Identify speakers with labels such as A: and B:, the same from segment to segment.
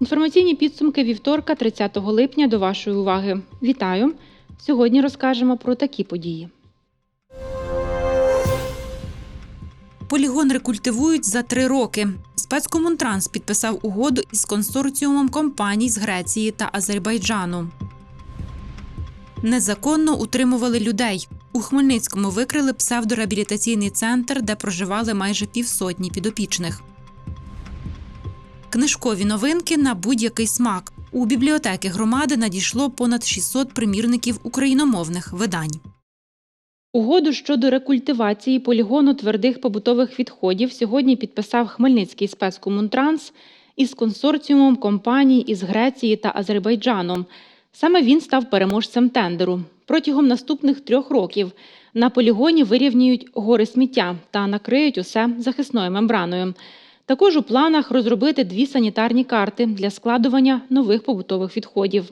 A: Інформаційні підсумки вівторка, 30 липня до вашої уваги. Вітаю! Сьогодні розкажемо про такі події.
B: Полігон рекультивують за три роки. Спецкомунтранс підписав угоду із консорціумом компаній з Греції та Азербайджану. Незаконно утримували людей. У Хмельницькому викрили псевдореабілітаційний центр, де проживали майже півсотні підопічних. Книжкові новинки на будь-який смак. У бібліотеки громади надійшло понад 600 примірників україномовних видань.
A: Угоду щодо рекультивації полігону твердих побутових відходів сьогодні підписав Хмельницький спецкомунтранс із консорціумом компаній із Греції та Азербайджаном. Саме він став переможцем тендеру. Протягом наступних трьох років на полігоні вирівнюють гори сміття та накриють усе захисною мембраною. Також у планах розробити дві санітарні карти для складування нових побутових відходів.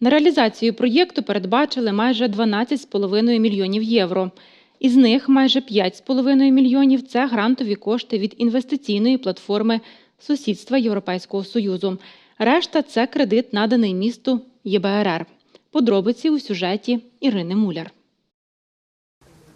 A: На реалізацію проєкту передбачили майже 12,5 мільйонів євро. Із них майже 5,5 мільйонів це грантові кошти від інвестиційної платформи сусідства Європейського Союзу. Решта це кредит, наданий місту ЄБРР. Подробиці у сюжеті Ірини Муляр.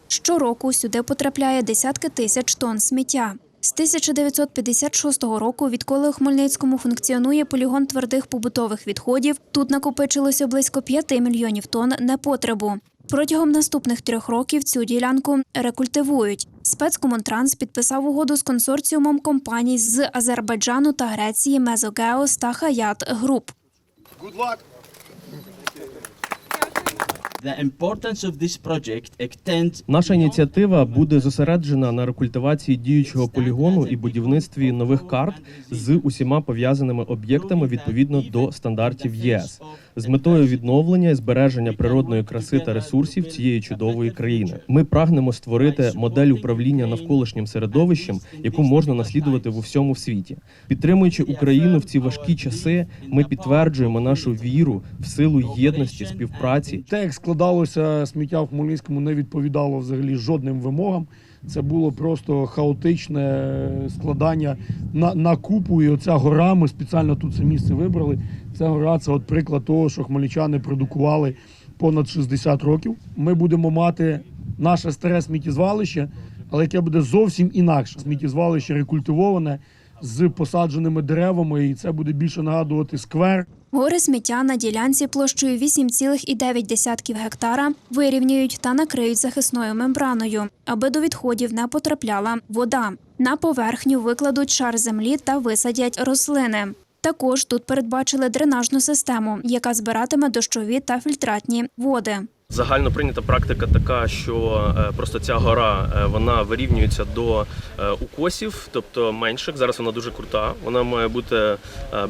C: Щороку сюди потрапляє десятки тисяч тонн сміття. З 1956 року, відколи у Хмельницькому функціонує полігон твердих побутових відходів, тут накопичилося близько 5 мільйонів тонн непотребу. Протягом наступних трьох років цю ділянку рекультивують. Спецкомунтранс підписав угоду з консорціумом компаній з Азербайджану та Греції Мезогеос та Хаят Груп.
D: Good luck.
E: Наша ініціатива буде зосереджена на рекультивації діючого полігону і будівництві нових карт з усіма пов'язаними об'єктами відповідно до стандартів ЄС з метою відновлення і збереження природної краси та ресурсів цієї чудової країни. Ми прагнемо створити модель управління навколишнім середовищем, яку можна наслідувати в усьому світі. Підтримуючи Україну в ці важкі часи, ми підтверджуємо нашу віру в силу єдності, співпраці
D: Те, як складалося сміття в Хмельницькому, не відповідало взагалі жодним вимогам. Це було просто хаотичне складання на, на купу. І оця гора, ми спеціально тут це місце вибрали. Ця гора це от приклад того, що хмельничани продукували понад 60 років. Ми будемо мати наше старе сміттєзвалище, але яке буде зовсім інакше. Сміттєзвалище рекультивоване з посадженими деревами, і це буде більше нагадувати сквер.
C: Гори сміття на ділянці площею 8,9 гектара вирівнюють та накриють захисною мембраною, аби до відходів не потрапляла вода. На поверхню викладуть шар землі та висадять рослини. Також тут передбачили дренажну систему, яка збиратиме дощові та фільтратні води.
F: Загально прийнята практика така, що е, просто ця гора е, вона вирівнюється до е, укосів, тобто менших. Зараз вона дуже крута. Вона має бути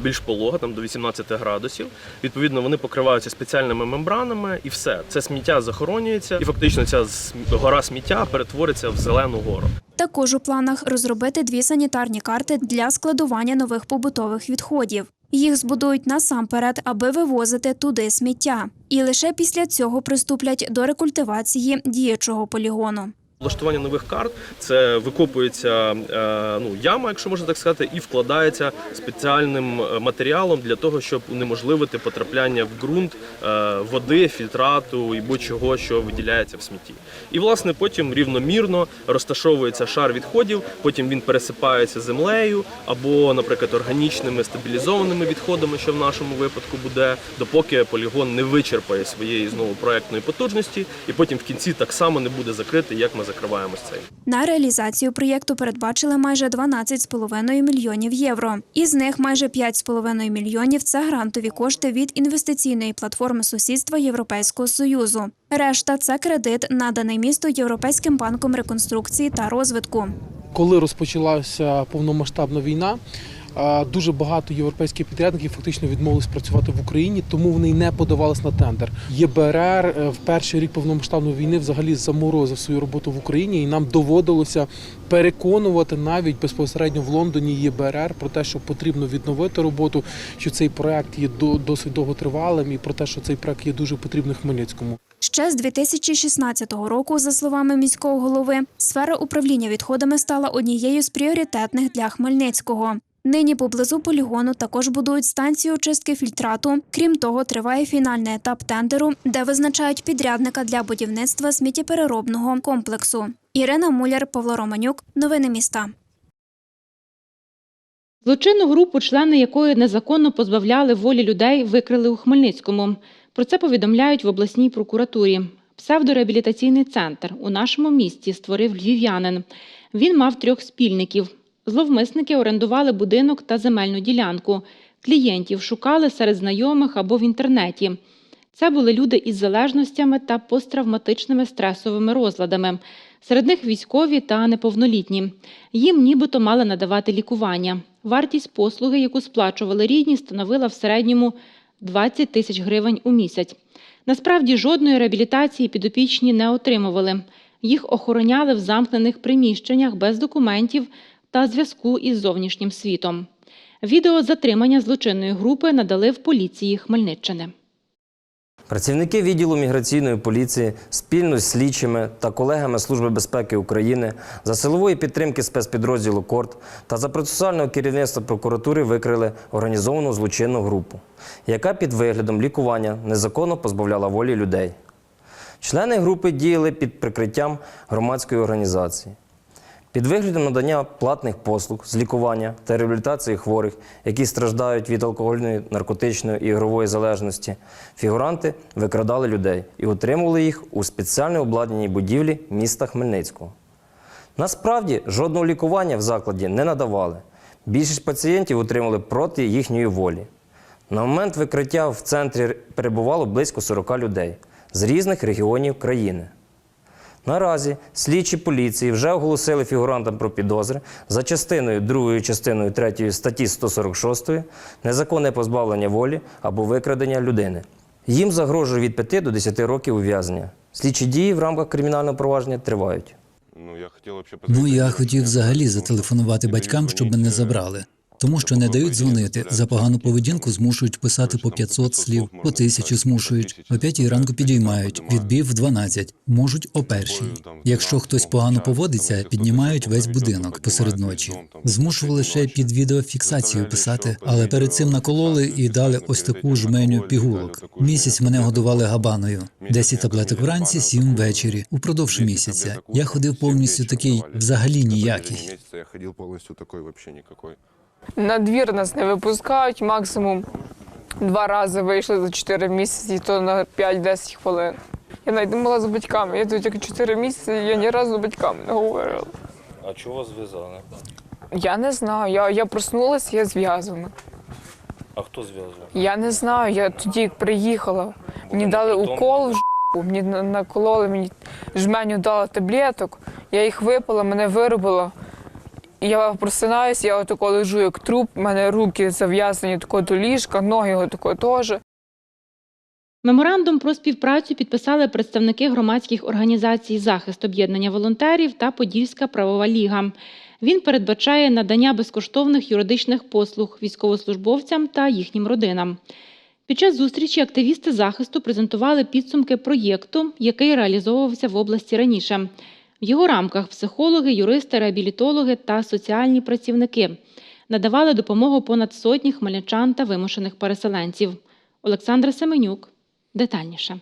F: більш полога, там до 18 градусів. Відповідно, вони покриваються спеціальними мембранами, і все це сміття захоронюється, і фактично ця гора сміття перетвориться в зелену гору.
C: Також у планах розробити дві санітарні карти для складування нових побутових відходів. Їх збудують насамперед, аби вивозити туди сміття. І лише після цього приступлять до рекультивації діючого полігону.
F: Влаштування нових карт це викопується е, ну, яма, якщо можна так сказати, і вкладається спеціальним е, матеріалом для того, щоб унеможливити потрапляння в ґрунт е, води, фільтрату і будь-чого, що виділяється в смітті. І власне потім рівномірно розташовується шар відходів, потім він пересипається землею або, наприклад, органічними стабілізованими відходами, що в нашому випадку буде, допоки полігон не вичерпає своєї знову проектної потужності, і потім в кінці так само не буде закритий, як ми закриваємось цей.
C: На реалізацію проєкту передбачили майже 12,5 мільйонів євро. Із них майже 5,5 мільйонів це грантові кошти від інвестиційної платформи сусідства Європейського союзу. Решта це кредит, наданий місту Європейським банком реконструкції та розвитку.
G: коли розпочалася повномасштабна війна, дуже багато європейських підрядників фактично відмовились працювати в Україні, тому вони й не подавались на тендер. ЄБРР е, в перший рік повномасштабної війни взагалі заморозив свою роботу в Україні, і нам доводилося переконувати навіть безпосередньо в Лондоні ЄБРР про те, що потрібно відновити роботу, що цей проект є досить довготривалим, і про те, що цей проект є дуже потрібний Хмельницькому.
C: Ще з 2016 року, за словами міського голови, сфера управління відходами стала однією з пріоритетних для Хмельницького. Нині поблизу полігону також будують станцію очистки фільтрату. Крім того, триває фінальний етап тендеру, де визначають підрядника для будівництва сміттєпереробного комплексу. Ірина Муляр, Павло Романюк. Новини міста.
A: Злочинну групу, члени якої незаконно позбавляли волі людей, викрили у Хмельницькому. Про це повідомляють в обласній прокуратурі. Псевдореабілітаційний центр у нашому місті створив львів'янин. Він мав трьох спільників. Зловмисники орендували будинок та земельну ділянку. Клієнтів шукали серед знайомих або в інтернеті. Це були люди із залежностями та посттравматичними стресовими розладами. Серед них військові та неповнолітні. Їм нібито мали надавати лікування. Вартість послуги, яку сплачували рідні, становила в середньому 20 тисяч гривень у місяць. Насправді жодної реабілітації підопічні не отримували. Їх охороняли в замкнених приміщеннях без документів та зв'язку із зовнішнім світом. Відео затримання злочинної групи надали в поліції Хмельниччини.
H: Працівники відділу міграційної поліції спільно з слідчими та колегами Служби безпеки України за силової підтримки спецпідрозділу КОРТ та за процесуального керівництва прокуратури викрили організовану злочинну групу, яка під виглядом лікування незаконно позбавляла волі людей. Члени групи діяли під прикриттям громадської організації. Під виглядом надання платних послуг з лікування та реабілітації хворих, які страждають від алкогольної, наркотичної і ігрової залежності, фігуранти викрадали людей і утримували їх у спеціально обладнаній будівлі міста Хмельницького. Насправді жодного лікування в закладі не надавали. Більшість пацієнтів утримали проти їхньої волі. На момент викриття в центрі перебувало близько 40 людей з різних регіонів країни. Наразі слідчі поліції вже оголосили фігурантам про підозри за частиною 2 частиною 3 статті 146 незаконне позбавлення волі або викрадення людини. Їм загрожує від 5 до 10 років ув'язнення. Слідчі дії в рамках кримінального провадження тривають.
I: Ну, я хотів
J: взагалі зателефонувати батькам, щоб мене забрали. Тому що не дають дзвонити. За погану поведінку змушують писати по 500 слів, по тисячу змушують. О п'ятій ранку підіймають, відбів в 12, можуть о першій. Якщо хтось погано поводиться, піднімають весь будинок посеред ночі. Змушували ще під відеофіксацію писати, але перед цим накололи і дали ось таку жменю пігулок. Місяць мене годували габаною. 10 таблеток вранці, 7 ввечері. Упродовж місяця. Я ходив повністю такий, взагалі ніякий.
I: Я ходил полностью такой, вообще никакой.
K: На двір нас не випускають, максимум два рази вийшли за 4 місяці, то на 5-10 хвилин. Я навіть не була з батьками. Я тут тільки 4 місяці, я ні разу з батьками не говорила.
H: А чого зв'язали?
K: Я не знаю. Я, я проснулася, я зв'язана.
H: А хто зв'язував?
K: Я не знаю. Я тоді як приїхала. Мені дали укол в жопу, мені накололи, мені жменю дали таблеток. Я їх випила, мене виробило. Я просинаюся, я отако лежу як труп, у мене руки зав'язані тако до ліжка, ноги отако теж.
A: Меморандум про співпрацю підписали представники громадських організацій захист об'єднання волонтерів та Подільська правова ліга. Він передбачає надання безкоштовних юридичних послуг військовослужбовцям та їхнім родинам. Під час зустрічі активісти захисту презентували підсумки проєкту, який реалізовувався в області раніше. В його рамках психологи, юристи, реабілітологи та соціальні працівники надавали допомогу понад сотні хмельничан та вимушених переселенців. Олександра Семенюк детальніше.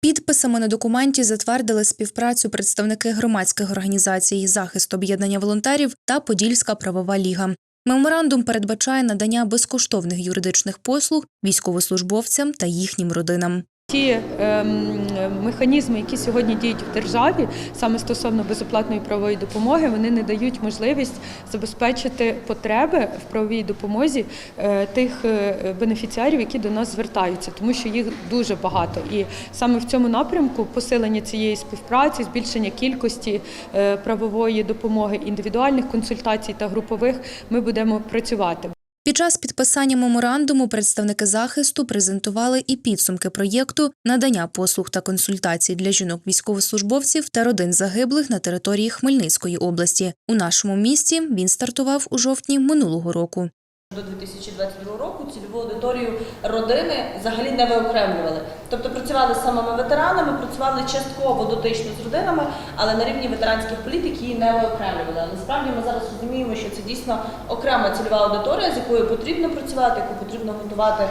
L: Підписами на документі затвердили співпрацю представники громадських організацій захист об'єднання волонтерів та Подільська правова ліга. Меморандум передбачає надання безкоштовних юридичних послуг військовослужбовцям та їхнім родинам.
M: Ті ем, механізми, які сьогодні діють в державі, саме стосовно безоплатної правової допомоги, вони не дають можливість забезпечити потреби в правовій допомозі е, тих е, бенефіціарів, які до нас звертаються, тому що їх дуже багато. І саме в цьому напрямку посилення цієї співпраці, збільшення кількості е, правової допомоги, індивідуальних консультацій та групових, ми будемо працювати.
L: Під час підписання меморандуму представники захисту презентували і підсумки проєкту надання послуг та консультацій для жінок військовослужбовців та родин загиблих на території Хмельницької області. У нашому місті він стартував у жовтні минулого року.
N: До 2022 року цільову аудиторію родини взагалі не виокремлювали. Тобто працювали з самими ветеранами, працювали частково дотично з родинами, але на рівні ветеранських політик її не виокремлювали. Але насправді ми зараз розуміємо, що це дійсно окрема цільова аудиторія, з якою потрібно працювати, яку потрібно готувати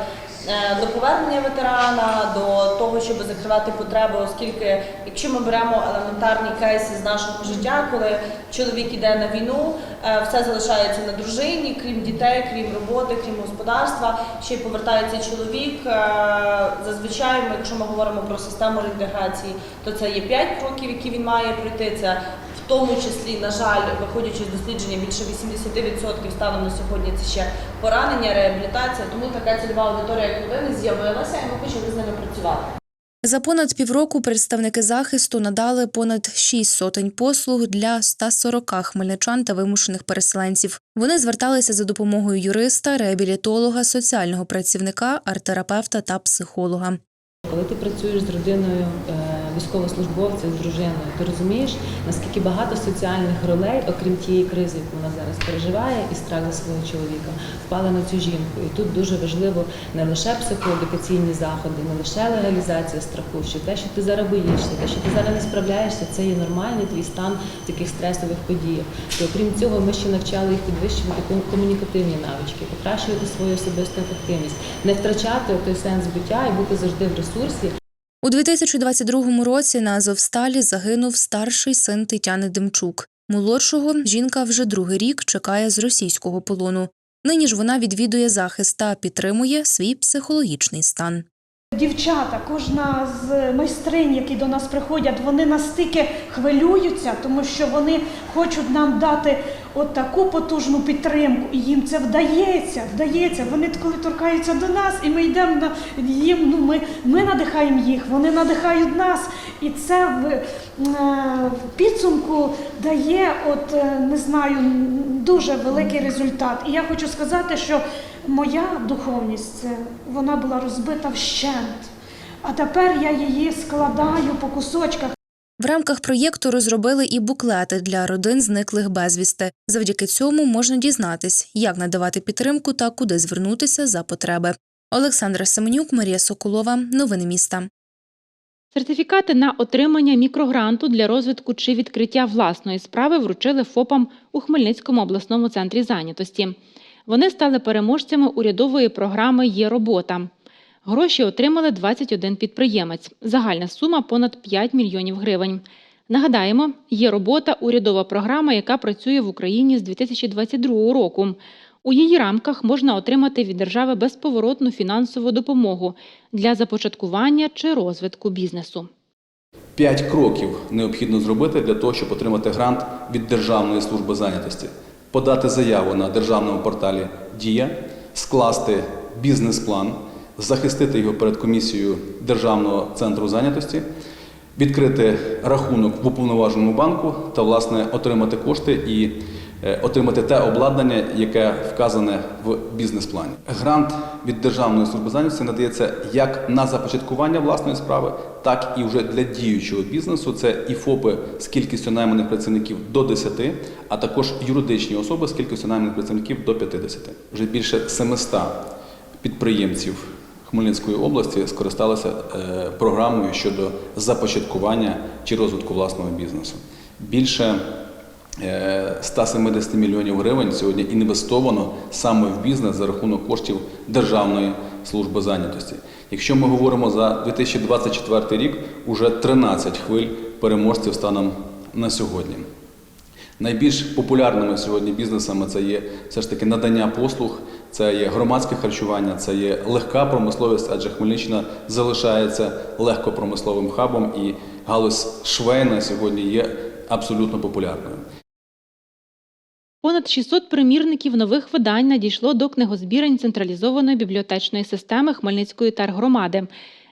N: е, до повернення ветерана, до закривати потреби, оскільки якщо ми беремо елементарні кейси з нашого життя, коли чоловік іде на війну, е, все залишається на дружині, крім дітей, крім роботи, крім господарства, ще й повертається чоловік. е, Зазвичай, ми, якщо ми говоримо про систему реінтеграції, то це є 5 кроків, які він має пройти. Це в тому числі, на жаль, виходячи з дослідження, більше 80% станом на сьогодні це ще поранення, реабілітація. Тому така цільова аудиторія як родини з'явилася, і ми почали з ними працювати.
L: За понад півроку представники захисту надали понад шість сотень послуг для 140 хмельничан та вимушених переселенців. Вони зверталися за допомогою юриста, реабілітолога, соціального працівника, арт-терапевта та психолога.
O: Коли ти працюєш з родиною е, військовослужбовця, з дружиною, ти розумієш, наскільки багато соціальних ролей, окрім тієї кризи, яку вона зараз переживає, і страх за свого чоловіка, впали на цю жінку. І тут дуже важливо не лише психоедукаційні заходи, не лише легалізація страху, що те, що ти зараз боїшся, те, що ти зараз не справляєшся, це є нормальний твій стан в таких стресових подіях. І окрім цього, ми ще навчали їх підвищувати ком- комунікативні навички, покращувати свою особисту ефективність, не втрачати той сенс буття і бути завжди в ресурсі.
L: У 2022 році на Азовсталі загинув старший син Тетяни Демчук. Молодшого жінка вже другий рік чекає з російського полону. Нині ж вона відвідує захист та підтримує свій психологічний стан.
P: Дівчата, кожна з майстринь, які до нас приходять, вони настільки хвилюються, тому що вони хочуть нам дати от таку потужну підтримку, і їм це вдається. Вдається. Вони коли торкаються до нас, і ми йдемо на їм. Ну ми, ми надихаємо їх, вони надихають нас, і це в, е, в підсумку дає, от е, не знаю, дуже великий результат. І я хочу сказати, що моя духовність вона була розбита вщент. А тепер я її складаю по кусочках.
L: В рамках проєкту розробили і буклети для родин зниклих безвісти. Завдяки цьому можна дізнатись, як надавати підтримку та куди звернутися за потреби. Олександра Семенюк, Марія Соколова. Новини міста.
A: Сертифікати на отримання мікрогранту для розвитку чи відкриття власної справи вручили ФОПам у Хмельницькому обласному центрі зайнятості. Вони стали переможцями урядової програми Є робота. Гроші отримали 21 підприємець. Загальна сума понад 5 мільйонів гривень. Нагадаємо, є робота урядова програма, яка працює в Україні з 2022 року. У її рамках можна отримати від держави безповоротну фінансову допомогу для започаткування чи розвитку бізнесу.
Q: П'ять кроків необхідно зробити для того, щоб отримати грант від Державної служби зайнятості. Подати заяву на державному порталі Дія, скласти бізнес-план, захистити його перед комісією Державного центру зайнятості, відкрити рахунок в уповноваженому банку та, власне, отримати кошти і е, отримати те обладнання, яке вказане в бізнес-плані. Грант від Державної служби зайнятості надається як на започаткування власної справи, так і вже для діючого бізнесу. Це і ФОПи з кількістю найманих працівників до 10, а також юридичні особи з кількістю найманих працівників до 50. Вже більше 700 підприємців Хмельницької області скористалися е, програмою щодо започаткування чи розвитку власного бізнесу. Більше е, 170 мільйонів гривень сьогодні інвестовано саме в бізнес за рахунок коштів Державної служби зайнятості. Якщо ми говоримо за 2024 рік, уже 13 хвиль переможців станом на сьогодні. Найбільш популярними сьогодні бізнесами це є все ж таки надання послуг, Це є громадське харчування, це є легка промисловість, адже Хмельниччина залишається легкопромисловим хабом, і галузь швейна сьогодні є абсолютно популярною.
A: Понад 600 примірників нових видань надійшло до книгозбірень централізованої бібліотечної системи Хмельницької тергромади.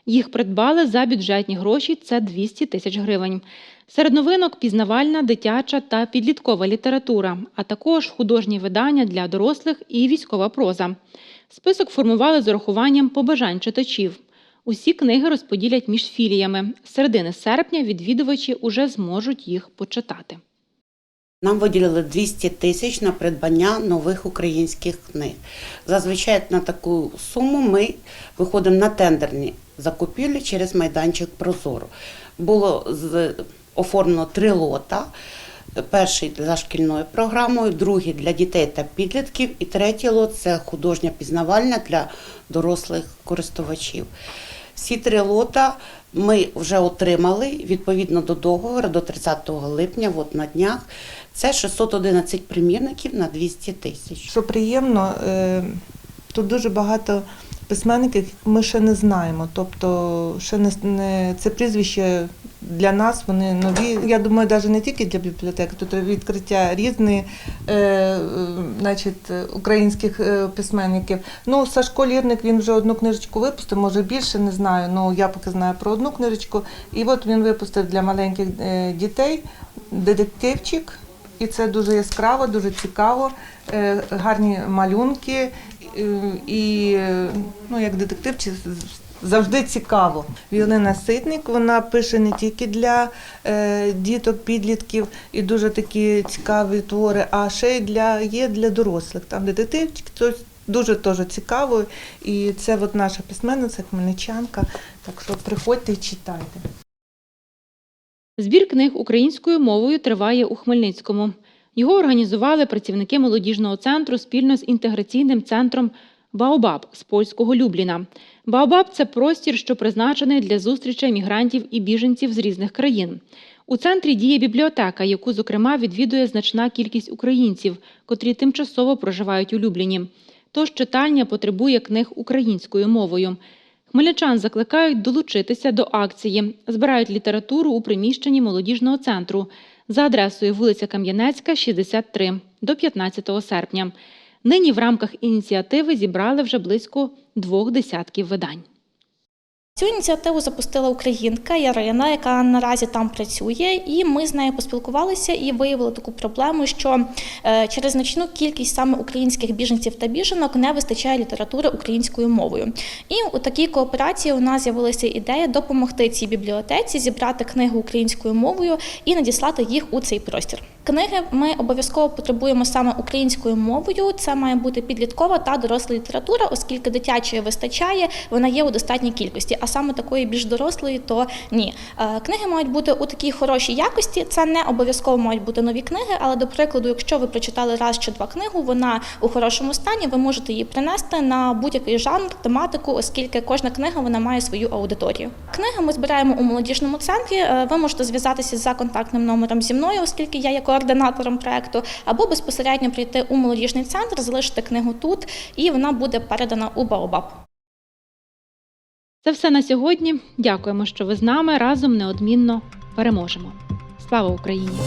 A: Їх придбали за бюджетні гроші це 200 тисяч гривень. Серед новинок пізнавальна, дитяча та підліткова література, а також художні видання для дорослих і військова проза. Список формували з урахуванням побажань читачів. Усі книги розподілять між філіями. З середини серпня відвідувачі уже зможуть їх почитати.
R: Нам виділили 200 тисяч на придбання нових українських книг. Зазвичай на таку суму ми виходимо на тендерні закупівлі через майданчик Прозоро. Було оформлено три лота. Перший за шкільною програмою, другий для дітей та підлітків, і третій лот це художня пізнавальна для дорослих користувачів. Всі три лота ми вже отримали відповідно до договору до 30 липня, от на днях. Це 611 примірників на 200 тисяч.
S: Що приємно, е, тут дуже багато письменників, ми ще не знаємо. Тобто, ще не, це прізвище для нас, вони нові. Я думаю, навіть не тільки для бібліотеки, тут відкриття різних е, е, значить, українських письменників. Ну, Сашко Лірник він вже одну книжечку випустив, може більше не знаю. Ну я поки знаю про одну книжечку. І от він випустив для маленьких дітей детективчик. І це дуже яскраво, дуже цікаво, е, гарні малюнки. е, І ну, як детектив завжди цікаво. Віолина Ситник вона пише не тільки для е, діток, підлітків і дуже такі цікаві твори, а ще й для є для дорослих. Там детективчик, це дуже теж цікаво. І це от наша письменниця, хмельничанка. Так що приходьте і читайте.
A: Збір книг українською мовою триває у Хмельницькому. Його організували працівники молодіжного центру спільно з інтеграційним центром Баобаб з польського Любліна. Баобаб це простір, що призначений для зустрічей мігрантів і біженців з різних країн. У центрі діє бібліотека, яку, зокрема, відвідує значна кількість українців, котрі тимчасово проживають у Любліні. Тож читальня потребує книг українською мовою. Хмельничан закликають долучитися до акції. Збирають літературу у приміщенні молодіжного центру за адресою вулиця Кам'янецька, 63 до 15 серпня. Нині в рамках ініціативи зібрали вже близько двох десятків видань.
T: Цю ініціативу запустила українка Ярина, яка наразі там працює, і ми з нею поспілкувалися і виявили таку проблему, що е, через значну кількість саме українських біженців та біженок не вистачає літератури українською мовою. І у такій кооперації у нас з'явилася ідея допомогти цій бібліотеці зібрати книги українською мовою і надіслати їх у цей простір. Книги ми обов'язково потребуємо саме українською мовою. Це має бути підліткова та доросла література, оскільки дитячої вистачає, вона є у достатній кількості. А саме такої більш дорослої, то ні. Е, Книги мають бути у такій хорошій якості. Це не обов'язково мають бути нові книги, але до прикладу, якщо ви прочитали раз чи два книгу, вона у хорошому стані, ви можете її принести на будь-який жанр, тематику, оскільки кожна книга вона має свою аудиторію. Книги ми збираємо у молодіжному центрі. Е, Ви можете зв'язатися за контактним номером зі мною, оскільки я є координатором проекту, або безпосередньо прийти у молодіжний центр, залишити книгу тут, і вона буде передана у Баобаб.
A: Це все на сьогодні. Дякуємо, що ви з нами. Разом неодмінно переможемо. Слава Україні!